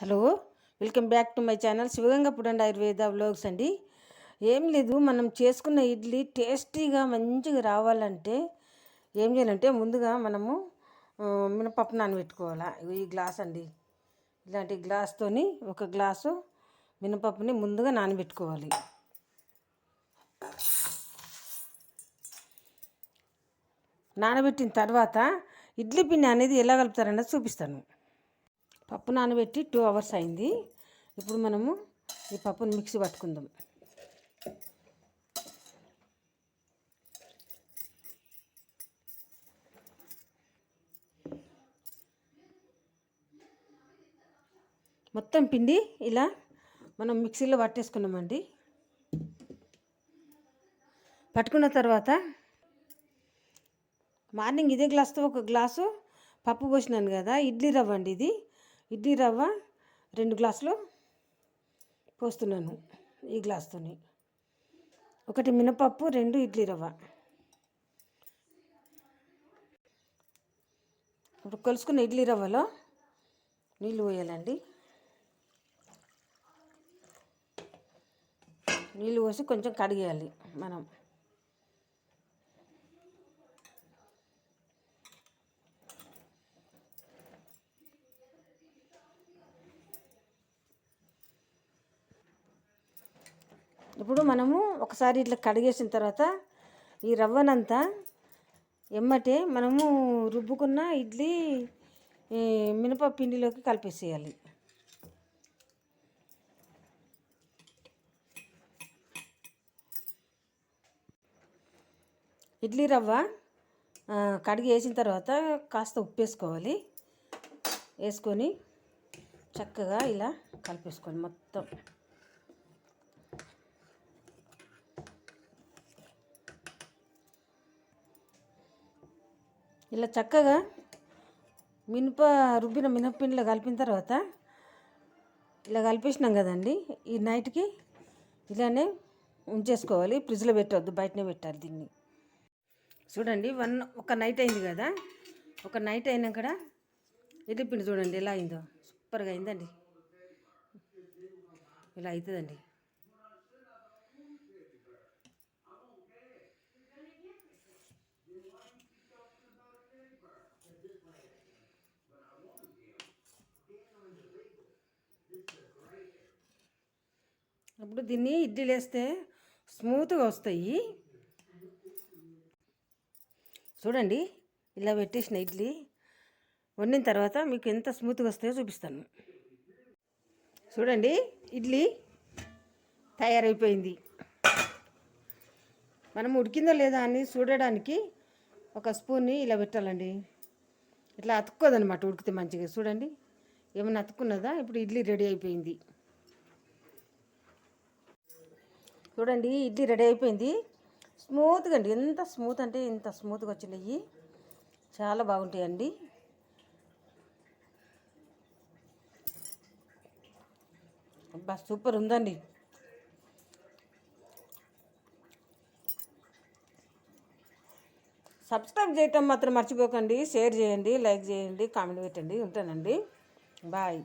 Hello welcome back to my channel Shivaganga పుడండి Ayurveda vlogs అండి. ఏం లేదు మనం చేసుకున్న ఇడ్లీ టేస్టీగా మంచిగా రావాలంటే ఏం చేయాలంటే ముందుగా మనము మినపప్పు నానబెట్టుకోవాలా. ఈ గ్లాస్ అండి. ఇలాంటి గ్లాస్తోని ఒక గ్లాసు మినపప్పుని ముందుగా నానబెట్టుకోవాలి. నానబెట్టిన తర్వాత ఇడ్లీ పిండి అనేది ఎలా కలుపుతారన్నది చూపిస్తాను. పప్పు నానబెట్టి టూ అవర్స్ అయింది. ఇప్పుడు మనము ఈ పప్పుని మిక్సీ పట్టుకుందాం. మొత్తం పిండి ఇలా మనం మిక్సీలో పట్టేసుకున్నామండి. పట్టుకున్న తర్వాత మార్నింగ్ ఇదే గ్లాస్తో ఒక గ్లాసు పప్పు పోసినాను కదా ఇడ్లీ రవ్వ అండి ఇది. ఇడ్లీ రవ్వ రెండు గ్లాసులు పోస్తున్నాను ఈ గ్లాస్తోని. ఒకటి మినపప్పు రెండు ఇడ్లీ రవ్వ. ఇప్పుడు కొలుసుకున్న ఇడ్లీ రవ్వలో నీళ్ళు పోయాలండి. నీళ్ళు పోసి కొంచెం కడిగేయాలి మనం. ఇప్పుడు మనము ఒకసారి ఇట్లా కడిగేసిన తర్వాత ఈ రవ్వనంతా ఎమ్మటే మనము రుబ్బుకున్న ఇడ్లీ మినప పిండిలోకి కలిపేసేయాలి. ఇడ్లీ రవ్వ కడిగి వేసిన తర్వాత కాస్త ఉప్పు వేసుకోవాలి వేసుకొని చక్కగా ఇలా కలిపేసుకోవాలి మొత్తం. ఇలా చక్కగా మినప రుబ్బిన మినప్పిండిలో కలిపిన తర్వాత ఇలా కలిపేసినాం కదండి. ఈ నైట్కి ఇలానే ఉంచేసుకోవాలి. ఫ్రిడ్జ్లో పెట్టవద్దు బయటనే పెట్టాలి దీన్ని. చూడండి వన్ ఒక నైట్ అయింది కదా. ఒక నైట్ అయినా కూడా ఇది చూడండి ఎలా అయిందో. సూపర్గా అయిందండి. ఇలా అవుతుందండి. అప్పుడు దీన్ని ఇడ్లీలు వేస్తే స్మూత్గా వస్తాయి. చూడండి ఇలా పెట్టేసిన ఇడ్లీ వండిన తర్వాత మీకు ఎంత స్మూత్గా వస్తాయో చూపిస్తాను. చూడండి ఇడ్లీ తయారైపోయింది. మనం ఉడికిందో లేదా అని చూడడానికి ఒక స్పూన్ని ఇలా పెట్టాలండి. ఇట్లా అతుక్కోదనమాట ఉడికితే మంచిగా. చూడండి ఏమైనా అతుక్కున్నదా? ఇప్పుడు ఇడ్లీ రెడీ అయిపోయింది. చూడండి ఇడ్లీ రెడీ అయిపోయింది. స్మూత్గా అండి ఎంత స్మూత్ అంటే ఇంత స్మూత్గా వచ్చినాయి చాలా బాగుంటాయండి. అబ్బా సూపర్ ఉందండి. సబ్స్క్రైబ్ చేయటం మాత్రం మర్చిపోకండి షేర్ చేయండి లైక్ చేయండి కామెంట్ పెట్టండి. ఉంటానండి. బాయ్.